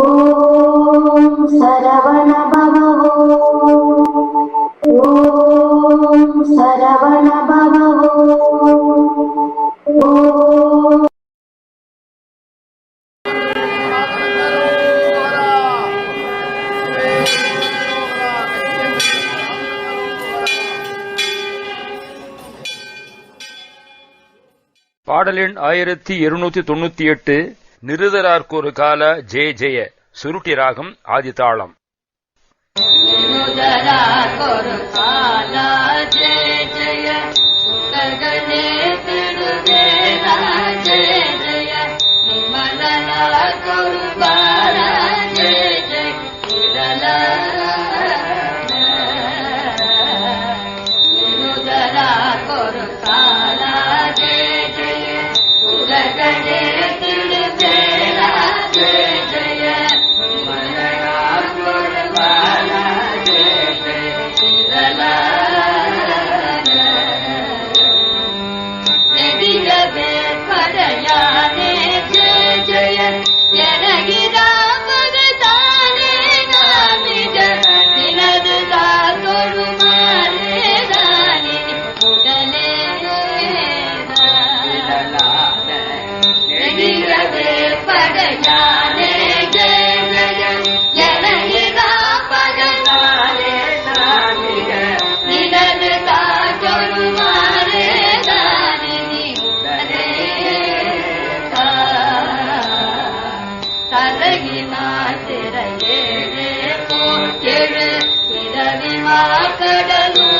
ॐ सरवण பாடலின் ஆயிரத்தி இருநூத்தி தொண்ணூத்தி எட்டு நிருதரார்கொரு கால ஜெய ஜெய சுருட்டி ராகம் ஆதிதாளம் ஜெய கடலும்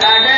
that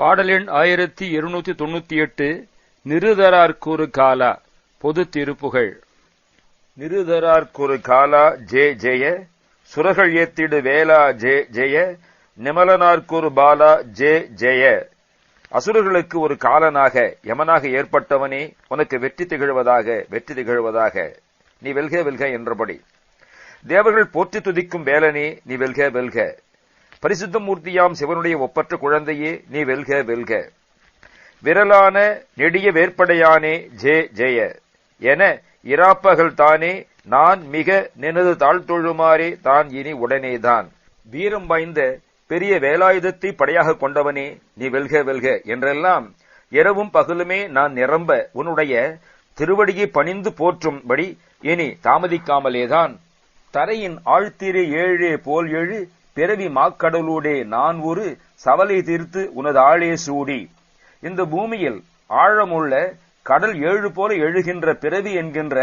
பாடல் எண் ஆயிரத்தி இருநூத்தி தொண்ணூத்தி எட்டு நிருதரார்கூறு காலா பொது திருப்புகழ். நிருதரார்கூறு காலா ஜே ஜெய சுரகள் ஏத்திடு வேலா ஜே ஜெய நிமலனார்கூறு பாலா ஜே ஜெய. அசுரர்களுக்கு ஒரு காலனாக யமனாக ஏற்பட்டவனே உனக்கு வெற்றி திகழ்வதாக வெற்றி திகழ்வதாக. நீ வெல்க வெல்க என்றபடி. தேவர்கள் போற்றி துதிக்கும் வேலனே நீ வெல்க வெல்க. பரிசுத்த மூர்த்தியாம் சிவனுடைய ஒப்பற்ற குழந்தையே நீ வெல்க வெல்க. விரலான நெடிய வேற்படையானே ஜே ஜெய. என இராப்பகல் தானே நான் மிக நினது தாழ்த்தொழுமாறே தான் இனி உடனேதான். வீரம் வாய்ந்த பெரிய வேலாயுதத்தை படையாக கொண்டவனே நீ வெல்க வெல்க. என்றெல்லாம் இரவும் பகலுமே நான் நிரம்ப உன்னுடைய திருவடியை பணிந்து போற்றும்படி இனி தாமதிக்காமலேதான். தரையின் ஆழ்த்திரு ஏழே போல் எழு பிறவி மாக்கடலூடே நான் ஒரு சவலை தீர்த்து உனது ஆளே சூடி. இந்த பூமியில் ஆழமுள்ள கடல் ஏழு போல எழுகின்ற பிறவி என்கின்ற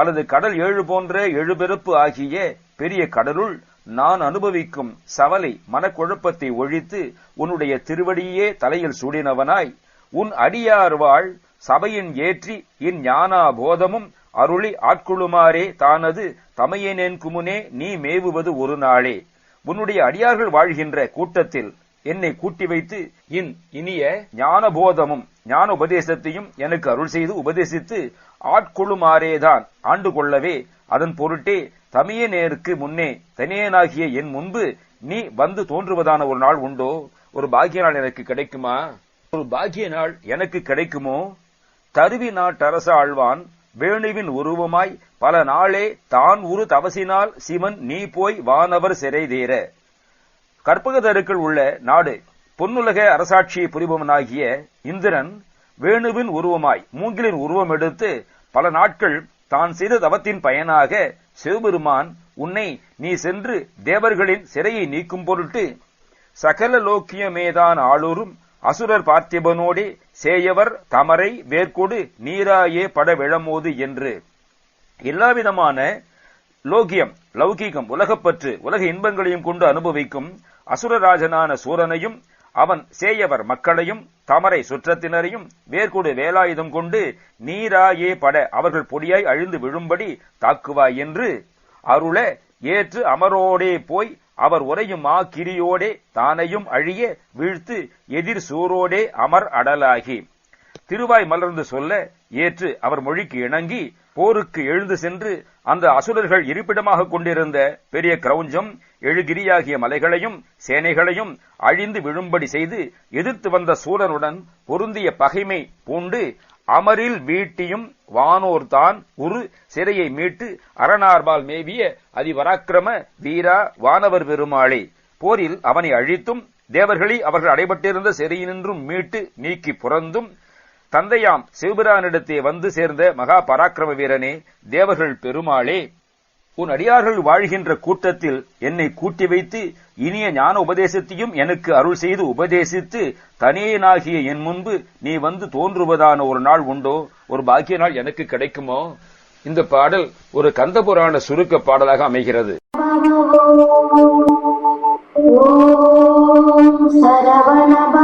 அல்லது கடல் ஏழு போன்ற எழுபிறப்பு ஆகிய பெரிய கடலுள் நான் அனுபவிக்கும் சவலை மனக்குழப்பத்தை ஒழித்து உன்னுடைய திருவடியே தலையில் சூடினவனாய் உன் அடியார் வாழ் சபையின் ஏற்றி இன் ஞானா போதமும் அருளி ஆட்கொள்ளுமாறே தானது தமையனேன் குமுனே நீ மேவுவது ஒரு நாளே. உன்னுடைய அடியார்கள் வாழ்கின்ற கூட்டத்தில் என்னை கூட்டி வைத்து இன் இனிய ஞானபோதமும் ஞான உபதேசத்தையும் எனக்கு அருள் செய்து உபதேசித்து ஆட்கொள்ளுமாறேதான் ஆண்டு கொள்ளவே அதன் பொருட்டே தமியனேருக்கு முன்னே தனியனாகிய என் முன்பு நீ வந்து தோன்றுவதான ஒரு நாள் உண்டோ? ஒரு பாக்கிய நாள் எனக்கு கிடைக்குமா? ஒரு பாக்கிய நாள் எனக்கு கிடைக்குமோ? தருவி நாட்டரச ஆழ்வான் வேணுவின் உருவமாய் பல நாளே தான் உரு தவசினால் சிவன் நீ போய் வானவர் சிறை தீர. கற்பகதருக்குள் உள்ள நாடு பொன்னுலக அரசாட்சியை புரிபவனாகிய இந்திரன் வேணுவின் உருவமாய் மூங்கிலின் உருவம் எடுத்து பல நாட்கள் தான் செய்த தவத்தின் பயனாக சிவபெருமான் உன்னை நீ சென்று தேவர்களின் சிறையை நீக்கும் பொருட்டு சகல லோக்கியமேதான் ஆளூரும் அசுரர் பார்த்திபனோடே சேயவர் தமரை வேர்க்கொடு நீராயே பட விழமோது என்று. எல்லாவிதமான லோகியம் லௌகீகம் உலகப்பற்று உலக இன்பங்களையும் கொண்டு அனுபவிக்கும் அசுரராஜனான சூரனையும் அவன் சேயவர் மக்களையும் தமரை சுற்றத்தினரையும் வேர்கொடு வேலாயுதம் கொண்டு நீராயே பட அவர்கள் பொடியாய் அழிந்து விழும்படி தாக்குவாய் என்று அருள ஏற்று அமரோடே போய் அவர் உரையும் மா கிரியோடே தானையும் அழிய வீழ்த்து எதிர் சூரோடே அமர் அடலாகி. திருவாய் மலர்ந்து சொல்ல ஏற்று அவர் மொழிக்கு இணங்கி போருக்கு எழுந்து சென்று அந்த அசுரர்கள் இருப்பிடமாக கொண்டிருந்த பெரிய கிரௌஞ்சம் எழுகிரியாகிய மலைகளையும் சேனைகளையும் அழிந்து விழும்படி செய்து எதிர்த்து வந்த சூரனுடன் பொருந்திய பகைமை பூண்டு அமரில் வீட்டியும் வானோர்தான் உரு சிறையை மீட்டு அரணார்பால் மேவிய அதிபராக்கிரம வீரா வானவர் பெருமாளே. போரில் அவனை அழித்தும் தேவர்களை அவர்கள் அடைபட்டிருந்த சிறையினின்றும் மீட்டு நீக்கி புறந்தும் தந்தையாம் சிவபிரானிடத்தே வந்து சேர்ந்த மகா பராக்கிரம வீரனே தேவர்கள் பெருமாளே. உன் அடியார்கள் வாழ்கின்ற கூட்டத்தில் என்னை கூட்டி வைத்து இனிய ஞான உபதேசத்தையும் எனக்கு அருள் செய்து உபதேசித்து தனியனாகிய என் முன்பு நீ வந்து தோன்றுவதான ஒரு நாள் உண்டோ? ஒரு பாக்கிய நாள் எனக்கு கிடைக்குமோ? இந்த பாடல் ஒரு கந்தபுராண சுருக்க பாடலாக அமைகிறது. சரவணபா